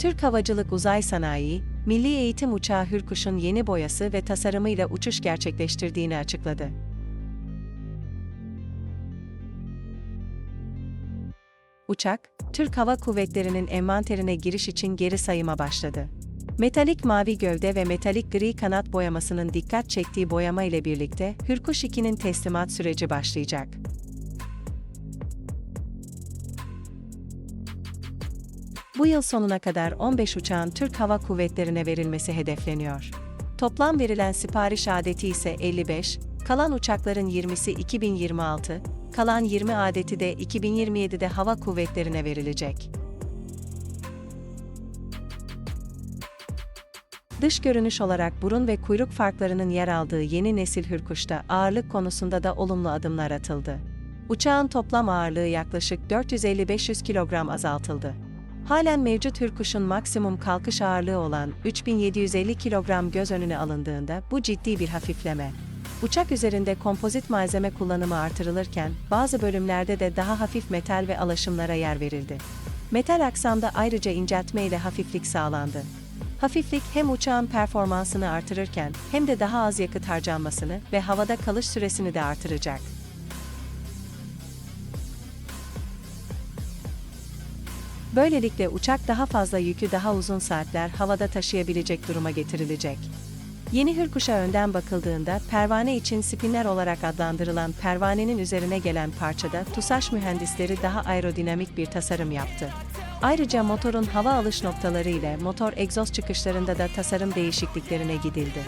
Türk Havacılık Uzay Sanayi, Milli Eğitim Uçağı Hürkuş'un yeni boyası ve tasarımıyla uçuş gerçekleştirdiğini açıkladı. Uçak, Türk Hava Kuvvetleri'nin envanterine giriş için geri sayıma başladı. Metalik mavi gövde ve metalik gri kanat boyamasının dikkat çektiği boyama ile birlikte Hürkuş 2'nin teslimat süreci başlayacak. Bu yıl sonuna kadar 15 uçağın Türk Hava Kuvvetleri'ne verilmesi hedefleniyor. Toplam verilen sipariş adeti ise 55, kalan uçakların 20'si 2026, kalan 20 adeti de 2027'de hava kuvvetlerine verilecek. Dış görünüş olarak burun ve kuyruk farklarının yer aldığı yeni nesil Hürkuş'ta ağırlık konusunda da olumlu adımlar atıldı. Uçağın toplam ağırlığı yaklaşık 450-500 kilogram azaltıldı. Halen mevcut Hürkuş'un maksimum kalkış ağırlığı olan 3750 kilogram göz önüne alındığında bu ciddi bir hafifleme. Uçak üzerinde kompozit malzeme kullanımı artırılırken bazı bölümlerde de daha hafif metal ve alaşımlara yer verildi. Metal aksamda ayrıca inceltme ile hafiflik sağlandı. Hafiflik hem uçağın performansını artırırken hem de daha az yakıt harcanmasını ve havada kalış süresini de artıracak. Böylelikle uçak daha fazla yükü daha uzun saatler havada taşıyabilecek duruma getirilecek. Yeni Hürkuş'a önden bakıldığında pervane için spinner olarak adlandırılan pervanenin üzerine gelen parçada TUSAŞ mühendisleri daha aerodinamik bir tasarım yaptı. Ayrıca motorun hava alış noktaları ile motor egzoz çıkışlarında da tasarım değişikliklerine gidildi.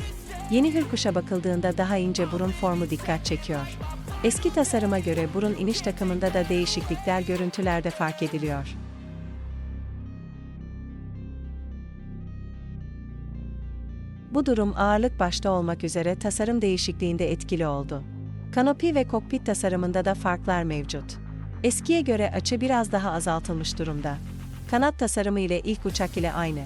Yeni Hürkuş'a bakıldığında daha ince burun formu dikkat çekiyor. Eski tasarıma göre burun iniş takımında da değişiklikler görüntülerde fark ediliyor. Bu durum ağırlık başta olmak üzere tasarım değişikliğinde etkili oldu. Kanopi ve kokpit tasarımında da farklar mevcut. Eskiye göre açı biraz daha azaltılmış durumda. Kanat tasarımı ile ilk uçak ile aynı.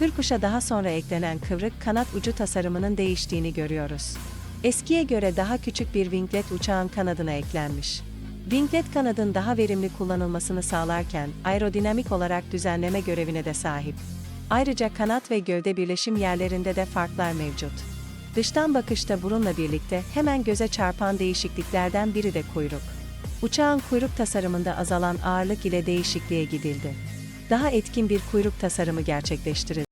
Hürkuş'a daha sonra eklenen kıvrık kanat ucu tasarımının değiştiğini görüyoruz. Eskiye göre daha küçük bir winglet uçağın kanadına eklenmiş. Winglet kanadın daha verimli kullanılmasını sağlarken aerodinamik olarak düzenleme görevine de sahip. Ayrıca kanat ve gövde birleşim yerlerinde de farklar mevcut. Dıştan bakışta burunla birlikte hemen göze çarpan değişikliklerden biri de kuyruk. Uçağın kuyruk tasarımında azalan ağırlık ile değişikliğe gidildi. Daha etkin bir kuyruk tasarımı gerçekleştirildi.